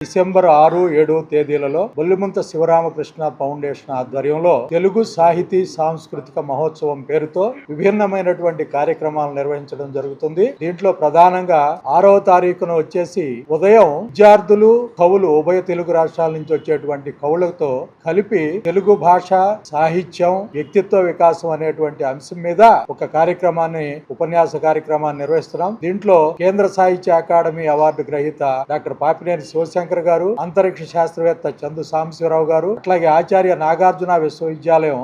December ఆరు ఏడు తేదీలలో బొల్లిమంత శివరామకృష్ణ ఫౌండేషన్ ఆధ్వర్యంలో తెలుగు సాహితీ సాంస్కృతిక మహోత్సవం పేరుతో విభిన్నమైనటువంటి కార్యక్రమాలు నిర్వహించడం జరుగుతుంది. దీంట్లో ప్రధానంగా ఆరవ తారీఖున వచ్చేసి ఉదయం విద్యార్థులు కవులు ఉభయ తెలుగు రాష్ట్రాల నుంచి వచ్చేటువంటి కవులతో కలిపి తెలుగు భాష సాహిత్యం వ్యక్తిత్వ వికాసం అనేటువంటి అంశం మీద ఒక కార్యక్రమాన్ని ఉపన్యాస కార్యక్రమాన్ని నిర్వహిస్తున్నాం. దీంట్లో కేంద్ర సాహిత్య అకాడమీ అవార్డు గ్రహీత డాక్టర్ పాపినేని శివశంకర్ గారు అంతరిక్ష శాస్త్రవేత్త చందు సాంబశివరావు గారు అట్లాగే ఆచార్య నాగార్జున విశ్వవిద్యాలయం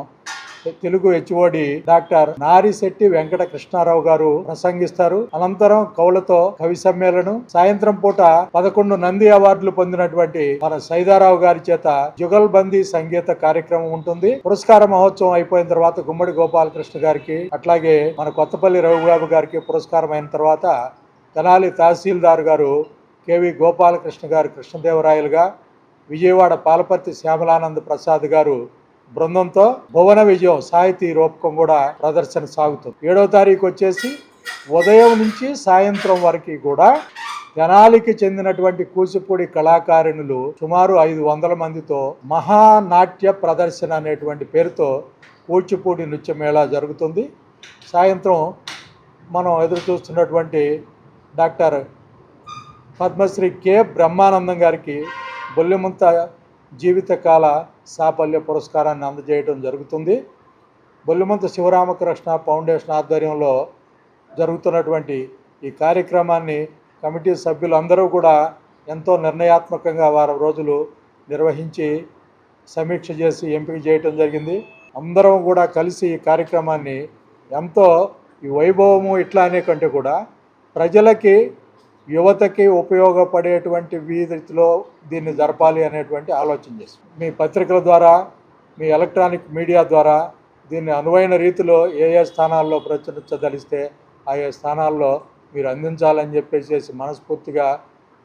తెలుగు హెచ్ఓడి డాక్టర్ నారిశెట్టి వెంకట కృష్ణారావు గారు ప్రసంగిస్తారు. అనంతరం కవులతో కవి సమ్మేళనం సాయంత్రం పూట పదకొండు నంది అవార్డులు పొందినటువంటి మన సైదారావు గారి చేత జుగల్బందీ సంగీత కార్యక్రమం ఉంటుంది. పురస్కార మహోత్సవం అయిపోయిన తర్వాత గుమ్మడి గోపాలకృష్ణ గారికి అట్లాగే మన కొత్తపల్లి రఘుబాబు గారికి పురస్కారం అయిన తర్వాత తెనాలి తహసీల్దార్ గారు కేవి గోపాలకృష్ణ గారు కృష్ణదేవరాయలుగా విజయవాడ పాలపర్తి శ్యామలానంద ప్రసాద్ గారు బృందంతో భువన విజయం సాహితీ రూపకం కూడా ప్రదర్శన సాగుతుంది. ఏడవ తారీఖు వచ్చేసి ఉదయం నుంచి సాయంత్రం వరకు కూడా తెనాలికి చెందినటువంటి కూచిపూడి కళాకారిణులు సుమారు ఐదు వందల మందితో మహానాట్య ప్రదర్శన అనేటువంటి పేరుతో కూచిపూడి నృత్య మేళా జరుగుతుంది. సాయంత్రం మనం ఎదురు చూస్తున్నటువంటి డాక్టర్ పద్మశ్రీ కె బ్రహ్మానందం గారికి బొల్లిముంత జీవితకాల సాఫల్య పురస్కారాన్ని అందజేయడం జరుగుతుంది. బొల్లిమంత శివరామకృష్ణ ఫౌండేషన్ ఆధ్వర్యంలో జరుగుతున్నటువంటి ఈ కార్యక్రమాన్ని కమిటీ సభ్యులందరూ కూడా ఎంతో నిర్ణయాత్మకంగా వారం రోజులు నిర్వహించి సమీక్ష చేసి ఎంపిక చేయటం జరిగింది. అందరం కూడా కలిసి ఈ కార్యక్రమాన్ని ఎంతో ఈ వైభవము ఇట్లా అనే కంటే కూడా ప్రజలకి యువతకి ఉపయోగపడేటువంటి వీధిలో దీన్ని జరపాలి అనేటువంటి ఆలోచన చేసి మీ పత్రికల ద్వారా మీ ఎలక్ట్రానిక్ మీడియా ద్వారా దీన్ని అనువైన రీతిలో ఏ ఏ స్థానాల్లో ప్రచురించదలిస్తే ఆయా స్థానాల్లో మీరు అందించాలని చెప్పేసి మనస్ఫూర్తిగా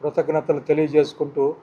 కృతజ్ఞతలు తెలియజేసుకుంటూ